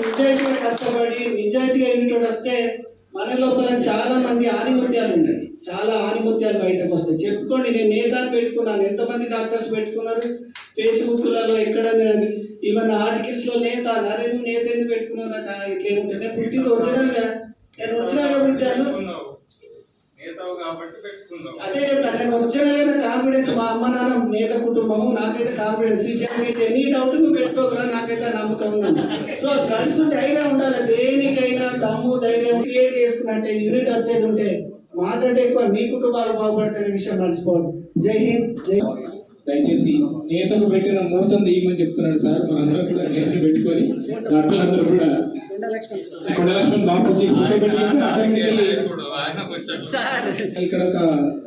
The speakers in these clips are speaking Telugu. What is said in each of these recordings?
నిజాయితీగా కష్టపడి నిజాయితీగా అయినటువంటి వస్తే మన లోపల చాలా మంది ఆనిముత్యాలు ఉన్నాయి చాలా ఆనిముత్యాలు బయటకు వస్తాయి. చెప్పుకోండి నేను నేతాలు పెట్టుకున్నాను. ఎంతమంది డాక్టర్స్ పెట్టుకున్నారు? ఫేస్బుక్లలో ఎక్కడ ఈవెన్ ఆర్టికల్స్లో నేత నరేంద్ర నేత ఎందుకు పెట్టుకున్నారు? నాకు ఇట్లా ఏముంటుంది? పుట్టింది ఒరిజినల్ కదా నేను ఒరిజినల్గా పుట్టాను. కాబట్టి అదే చెప్పాను నేను ఒరిజినల్గా కాన్ఫిడెన్స్ మా అమ్మ నాన్న నేత కుటుంబము నాకైతే కాన్ఫిడెన్స్ ఎనీ డౌట్ నువ్వు పెట్టుకోకరా నాకైతే నమ్మకం ఉంది. సో గడ్స్ ధైర్యం ఉండాలి. దేనికైనా దమ్ము ధైర్యం క్రియేట్ చేసుకున్నట్టే యూనిట్ వచ్చేది ఉంటే మాకంటే ఎక్కువ మీ కుటుంబాలు బాగుపడతాయి విషయం మర్చిపోదు జై హింద్ జై దయచేసి నేతకు పెట్టిన మూతం తీయమని చెప్తున్నాడు సార్. మనందరం కూడా నేతను పెట్టుకొని డాక్టర్లందరూ కూడా ఇక్కడ ఒక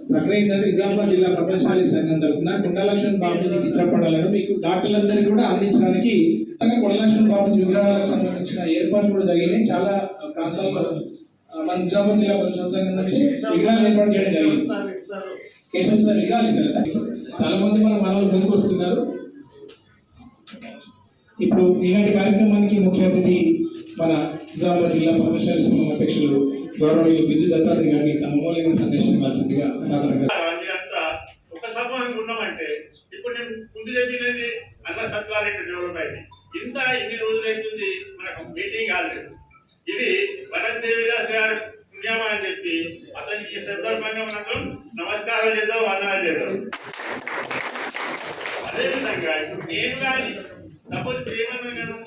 ప్రకటన ఏంటంటే నిజామాబాద్ జిల్లా పద్మశాలి సంఘం తరఫున కొండలక్ష్మణ్ బాపూజీ చిత్రపటాలను మీకు డాక్టర్లందరికీ కూడా అందించడానికి అలాగే కొండలక్ష్మణ్ బాపూజీ విగ్రహాలకు సంబంధించిన ఏర్పాట్లు కూడా జరిగినాయి. చాలా ప్రాంతాల్లో మన నిజామాబాద్ జిల్లా పద్మశాలి సంఘం నుంచి విగ్రహాలు ఏర్పాటు చేయడం జరిగింది. కేశవ్ సార్ విగ్రహాలు ఇస్తారు సార్. చాలా మంది మన మనవలు ముందుకు వస్తున్నారు. ఇప్పుడు ఈనాటి కార్యక్రమానికి ముఖ్య అతిథి మన నిజామాబాద్ జిల్లా పద్మశాలి సంఘం అధ్యక్షులు గౌరవనీయులు బిజు దత్తాత్రి గారిని తమ మూల్యమైన సందేశం ఇవ్వాల్సిందిగా సాధారణంగా ఒక సమూహంగా ఉన్నామంటే ఇప్పుడు నేను ముందు చెప్పినది అన్న సత్యారెడ్డి డెవలప్ అయింది ఇంత ఇన్ని రోజులు అవుతుంది మనకు మీటింగ్ కాలేదు. ఇది భరత్ దేవిదాస్ గారు పుణ్యమా అని చెప్పి అతనికి ఈ సందర్భంగా మనం నమస్కారం చేద్దాం వందనాలు చేద్దాం. అదేవిధంగా ఇప్పుడు నేను కానీ సపోజ్ ఏమన్నా నేను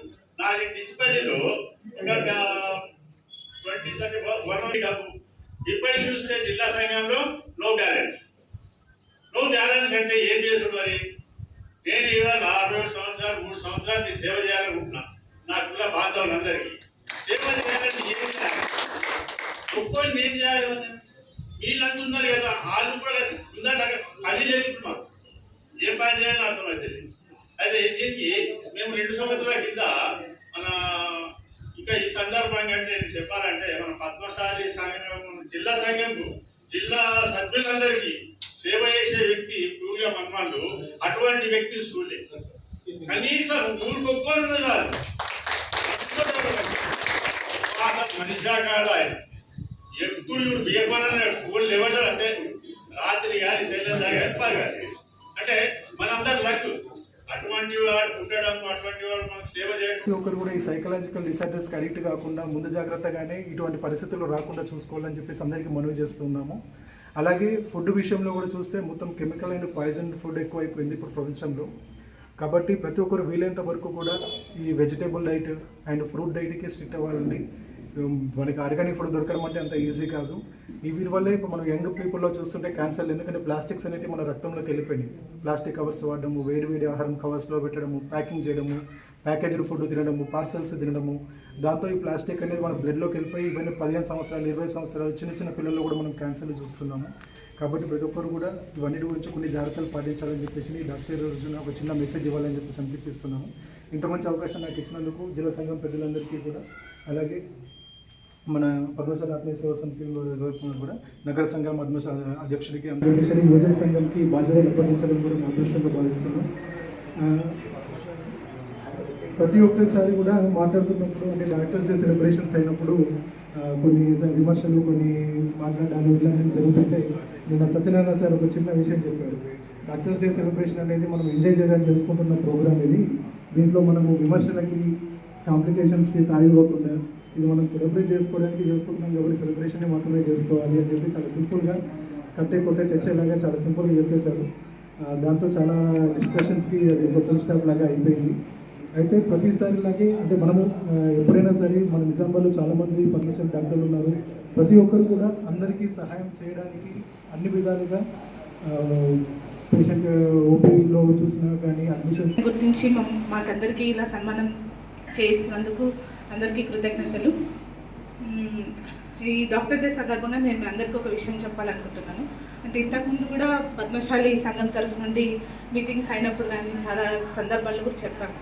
నాది డిస్పల్లిలో ట్వంటీ థర్టీ వన్ డబ్బు. ఇప్పటికి చూస్తే జిల్లా సంఘంలో నో బ్యాలెన్స్ నో బ్యాలెన్స్ అంటే ఏం చేసుడు మరి? నేను ఇవాళ ఆరు ఏడు సంవత్సరాలు మూడు సంవత్సరాలు నీ సేవ చేయాలనుకుంటున్నా. నా కుల బాంధవులందరికీ. సేవ చేయాలంటే ఏం చేయాలి? ఒక్కొని ఏం చేయాలి వీళ్ళంతా ఉన్నారు కదా వాళ్ళు కూడా ఉందంటే అది లేదు ఏం పని చేయాలని అర్థమవుతుంది అయితే దీనికి మేము రెండు సంవత్సరాల కింద సందర్భంగా అంటే నేను చెప్పాలంటే మన పద్మశాలి సంఘం జిల్లా సంఘంకు జిల్లా సభ్యులందరికీ సేవ చేసే వ్యక్తి పూర్గా మన్మాళ్ళు అటువంటి వ్యక్తి చూడలే కనీసం మూడు గొప్పలు ఉన్నదాలు మనిషాకాడు ఆయన. ఎప్పుడు ఇప్పుడు బియ్యపన కోళ్ళు రాత్రి కానీ తెల్లని కానీ పని కానీ అంటే మనందరి లక్. అటువంటి వాడు ఉండడం అటువంటి వాడు మనకు సేవ చేయడం. ప్రతి ఒక్కరు కూడా ఈ సైకలాజికల్ డిసార్డర్స్ అడిక్ట్ కాకుండా ముందు జాగ్రత్తగానే ఇటువంటి పరిస్థితులు రాకుండా చూసుకోవాలని చెప్పేసి అందరికీ మనవి చేస్తున్నాము. అలాగే ఫుడ్ విషయంలో కూడా చూస్తే మొత్తం కెమికల్ అండ్ పాయిజన్ ఫుడ్ ఎక్కువైపోయింది ఇప్పుడు ప్రపంచంలో. కాబట్టి ప్రతి ఒక్కరు వీలైనంత వరకు కూడా ఈ వెజిటేబుల్ డైట్ అండ్ ఫ్రూట్ డైట్కి స్ట్రిక్ట్ అవ్వాలండి. మనకి ఆర్గానిక్ ఫుడ్ దొరకడం అంటే అంత ఈజీ కాదు. ఈ వీటి వల్లే ఇప్పుడు మనం యంగ్ పీపుల్లో చూస్తుంటే క్యాన్సర్ ఎందుకంటే ప్లాస్టిక్స్ అనేవి మన రక్తంలోకి వెళ్ళిపోయినాయి. ప్లాస్టిక్ కవర్స్ వాడడము వేడి వేడి ఆహారం కవర్స్లో పెట్టడము ప్యాకింగ్ చేయడము ప్యాకేజ్డ్ ఫుడ్ తినడము పార్సల్స్ తినడము. దాంతో ఈ ప్లాస్టిక్ అనేది మన బ్లడ్లోకి వెళ్ళిపోయి ఇవన్నీ పదిహేను సంవత్సరాలు ఇరవై సంవత్సరాలు చిన్న చిన్న పిల్లల్లో కూడా మనం క్యాన్సర్లు చూస్తున్నాము. కాబట్టి ప్రతి ఒక్కరు కూడా ఇవన్నీ గురించి కొన్ని జాగ్రత్తలు పాటించాలని చెప్పేసి ఈ డాక్టర్ రోజున ఒక చిన్న మెసేజ్ ఇవ్వాలని చెప్పేసి అనిపించిస్తున్నాము ఇంత మంచి అవకాశం నాకు ఇచ్చినందుకు జిల్లా సంఘం పెద్దలందరికీ కూడా. అలాగే మన పద్మశాల ఆత్మీయ సేవా సమితి కూడా నగర సంఘం పద్మశాల అధ్యక్షుడికి అందరికీ యువజన సంఘంకి బాధ్యతలు అప్పగించడం కూడా మా అదృష్టంగా భావిస్తున్నాం. ప్రతి ఒక్కసారి కూడా మాట్లాడుతున్నప్పుడు అంటే డాక్టర్స్ డే సెలబ్రేషన్స్ అయినప్పుడు కొన్ని విమర్శలు కొన్ని మాట్లాడాలు ఇలాంటివి జరుగుతుంటే నిన్న సత్యనారాయణ సార్ ఒక చిన్న విషయం చెప్పారు. డాక్టర్స్ డే సెలబ్రేషన్ అనేది మనం ఎంజాయ్ చేయడానికి చేసుకుంటున్న ప్రోగ్రామ్ ఇది. దీంట్లో మనము విమర్శలకి కాంప్లికేషన్స్కి తాగివ్వకుండా ఇది మనం సెలబ్రేట్ చేసుకోవడానికి చేసుకుంటున్నాం కాబట్టి సెలబ్రేషన్ మాత్రమే చేసుకోవాలి అని చెప్పి చాలా సింపుల్గా కట్టే కొట్టే తెచ్చేలాగా చాలా సింపుల్గా చెప్పేశారు. దాంతో చాలా డిస్కషన్స్కి అది ఒక స్టాప్ లాగా అయిపోయింది. అయితే ప్రతిసారి లాగే అంటే మనము ఎప్పుడైనా సరే మన నిజామాబాద్లో చాలామంది పర్మిషన్ డాక్టర్లు ఉన్నారు. ప్రతి ఒక్కరు కూడా అందరికీ సహాయం చేయడానికి అన్ని విధాలుగా పేషెంట్ ఓపీలో చూసినా కానీ అడ్మిషన్స్ గురించి మాకందరికీ ఇలా సన్మానం చేసినందుకు అందరికీ కృతజ్ఞతలు. ఈ డాక్టర్ డే సందర్భంగా నేను మీ అందరికీ ఒక విషయం చెప్పాలనుకుంటున్నాను. అంటే ఇంతకుముందు కూడా పద్మశాలి సంఘం తరఫు నుండి మీటింగ్స్ అయినప్పుడు కానీ చాలా సందర్భాల్లో కూడా చెప్పాను.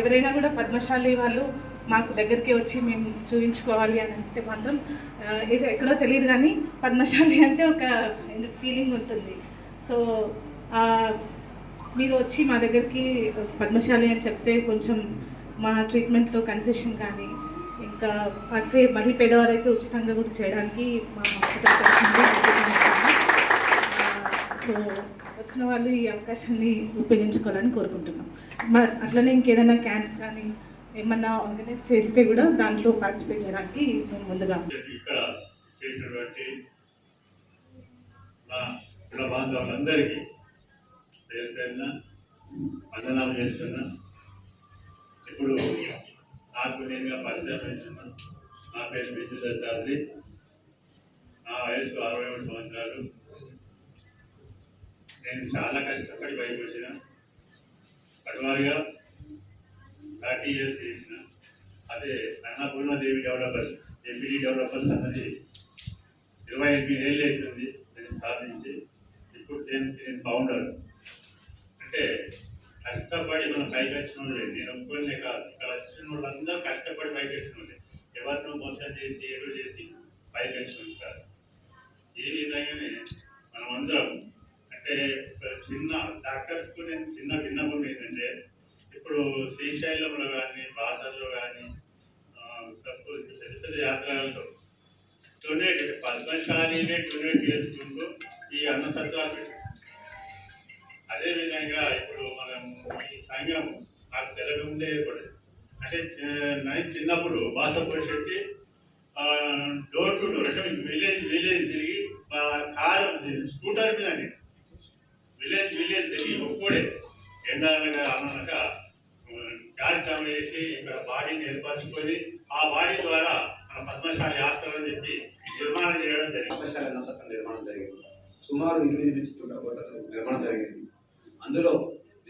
ఎవరైనా కూడా పద్మశాలి వాళ్ళు మాకు దగ్గరికి వచ్చి మేము చూపించుకోవాలి అని అంటే మాత్రం ఇది ఎక్కడో తెలియదు కానీ పద్మశాలి అంటే ఒక ఫీలింగ్ ఉంటుంది. సో మీరు వచ్చి మా దగ్గరికి పద్మశాలి అని చెప్తే కొంచెం మా ట్రీట్మెంట్లో కన్సెషన్ కానీ ఇంకా అంటే మరీ పేదవారైతే ఉచితంగా కూడా చేయడానికి మా హాస్పిటల్ సో వచ్చిన వాళ్ళు ఈ అవకాశాన్ని ఉపయోగించుకోవాలని కోరుకుంటున్నాం. మ- అట్లనే ఇంకేదైనా క్యాంప్స్ కానీ ఏమన్నా ఆర్గనైజ్ చేస్తే కూడా దాంట్లో పార్టిసిపేట్ చేయడానికి మేము ముందుగా ఇక్కడ చేసినటువంటి కుల బాంధవులందరికీ పేరు పేరున వందనాలు చేస్తున్నా. ఇప్పుడు నాకు నేనుగా పరిచయం నా పేరు బిజు దత్తాద్రి నా వయసు అరవై ఏడు సంవత్సరాలు. నేను చాలా కష్టపడి బయటకు వచ్చిన పడివారిగా థర్టీ ఇయర్స్ చేసిన. అదే అన్నపూర్ణదేవి డెవలపర్స్ ఎంపీడీ డెవలపర్స్ అన్నది ఇరవై ఎనిమిది ఏళ్ళు అవుతుంది నేను సాధించి ఇప్పుడు నేను నేను ఫౌండర్ అంటే కష్టపడి మనం పైకి వచ్చిన వాళ్ళే నేను ఒప్పుకోలే కాదు ఇక్కడ వచ్చిన వాళ్ళందరూ కష్టపడి పైకి వచ్చిన వాళ్ళే ఎవరినో మోసం చేసి ఏదో చేసి పైకి వచ్చిన ఉంటారు ఈ విధంగానే మనం అందరం అంటే చిన్న డాక్టర్స్కు నేను చిన్న విన్నపం ఏంటంటే ఇప్పుడు శ్రీశైలంలో కానీ బాసర్లో కానీ పెద్ద పెద్ద యాత్రలతో డొనేట్ పద్మశాలినే డొనేట్ చేసుకుంటూ ఈ అన్న అదేవిధంగా అదే విధంగా ఇప్పుడు సంఘం నాకు తెలుగు ఉండే ఏర్పడింది. అంటే నేను చిన్నప్పుడు Basapur Shetty door to door అంటే విలేజ్ విలేజ్ తిరిగి కారు స్కూటర్ మీద విలేజ్ విలేజ్ తిరిగి ఒక్కడే. ఎండాలనగా అనక కార్యక్రమం చేసి ఇక్కడ బాడీని ఏర్పరచుకొని ఆ బాడీ ద్వారా మన పద్మశాలి హాస్టల్ అని చెప్పి నిర్మాణం చేయడం జరిగింది. పాఠశాల నిర్మాణం జరిగింది. సుమారు ఎనిమిది నుంచి నిర్మాణం జరిగింది. అందులో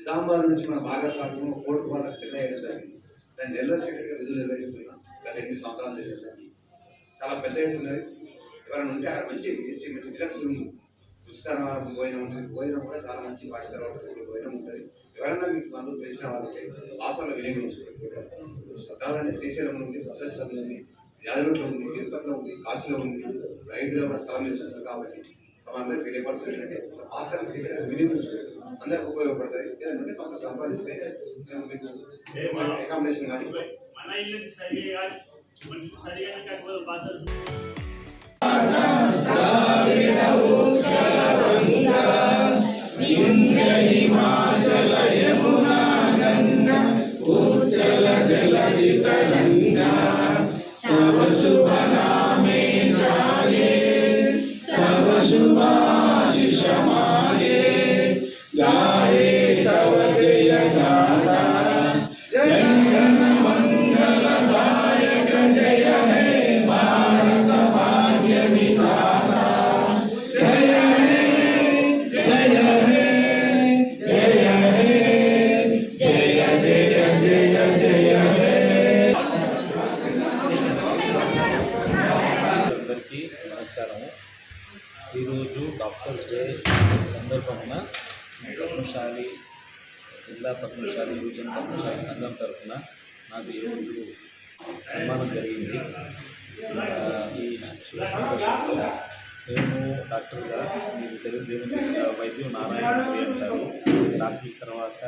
నిజామాబాద్ నుంచి మన భాగస్వామ్యం కోర్టు వాళ్ళ చెన్నై వేయడం జరిగింది దాన్ని జనరల్ సెక్రటరీగా విధులు నిర్వహిస్తున్నాం గత ఎనిమిది సంవత్సరాలు జరిగింది చాలా పెద్ద ఎత్తున్నది ఎవరైనా ఉంటే అక్కడ మంచి ఎస్సీ మంచి డిలక్స్ రూమ్ భోజనం ఉంటుంది భోజనం కూడా చాలా మంచి వాటి తర్వాత భోజనం ఉంటుంది. ఎవరైనా మీకు బంధువులు తెలిసిన వాళ్ళకి ఆసనలో వినియోగించుకోవాలి సత్తాలనే శ్రీశైలం ఉంది భద్రాచలం ఉంది యాదగిరిలో ఉంది తిరుపతిలో ఉంది కాశీలో ఉంది రైతులు కూడా స్థలం వేసుకుంటారు కాబట్టి అందరికి తెలియపరుస్తుంది ఏంటంటే ఆసనం అందరికి ఉపయోగపడతాయి ఏదంటే కొంత సంపాదిస్తే మీకు అకామిడేషన్ కానీ మన ఇల్లు సరిగా సరిగా కట్టుకోదు నమస్కారం ఈరోజు డాక్టర్స్ డే సందర్భంగా పద్మశాలి జిల్లా పద్మశాలి యువజన పద్మశాలి సంఘం తరఫున నాకు ఈరోజు సన్మానం జరిగింది. ఈ శుభ సందర్భంలో నేను డాక్టర్గా మీకు తెలుగు దేవుని వైద్యం నారాయణ అంటారు. డాక్టర్ తర్వాత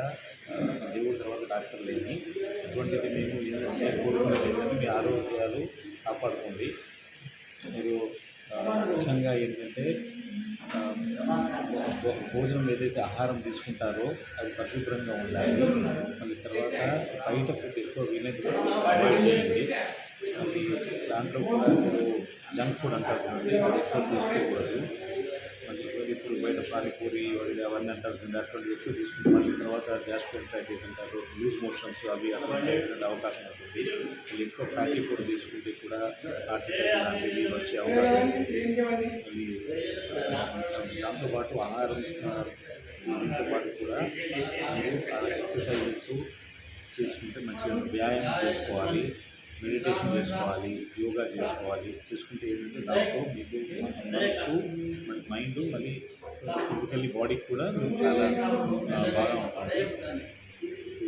దేవుడి తర్వాత డాక్టర్ లేని అటువంటిది మేము ఏదైనా చేయకూడదు లేదని మీ ఆరోగ్యాలు కాపాడుకోండి. మీరు ముఖ్యంగా ఏంటంటే భోజనం ఏదైతే ఆహారం తీసుకుంటారో అది పరిశుభ్రంగా ఉండాలి. మళ్ళీ తర్వాత బయట ఫుడ్ ఎక్కువ వినేది అవాయిడ్ చేయండి మళ్ళీ దాంట్లో కూడా జంక్ ఫుడ్ అంటారు అది ఎక్కువ తీసుకోకూడదు. పానీపూరి వడిగా అవన్నీ అంటారు చూడండి, అటువంటివి ఎక్కువ తీసుకుంటే మళ్ళీ తర్వాత గ్యాస్ట్రైటిస్ అంటారు లూజ్ మోషన్స్ అవి అటువంటి అవకాశం ఉంటుంది. మళ్ళీ ఎక్కువ ఫ్యాటీ ఫుడ్ తీసుకుంటే కూడా హార్ట్ అటాక్ లాంటివి వచ్చే అవకాశం ఉంటుంది. మళ్ళీ ఆ, దాంతోపాటు ఆహారం ఆ, దీంతో పాటు కూడా మీరు ఎక్సర్సైజెస్ చేసుకుంటే మంచిగా వ్యాయామం చేసుకోవాలి మెడిటేషన్ చేసుకోవాలి యోగా చేసుకోవాలి. చేసుకుంటే ఏంటంటే దాంతో మీకు మనసు మన మైండ్ మళ్ళీ ఫిజికల్లీ బాడీకి కూడా మీకు చాలా ఆ, బాగా ఉంటుంది.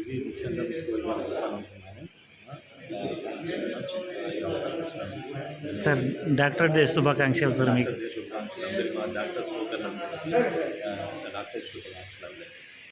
ఇది ముఖ్యంగా మీకు ఇవాళ చెప్పాలనుకున్నాను ఆ, థ్యాంక్ యూ వెరీ మచ్ ఈ అవకాశం ఇచ్చినందుకు. సార్ డాక్టర్ డే శుభాకాంక్షలు సార్ మీకు. డాక్టర్ శుభాకాంక్షలు అందరికీ మా డాక్టర్ సోదరులందరికీ ఆ, డాక్టర్ శుభాకాంక్షలు అందరికీ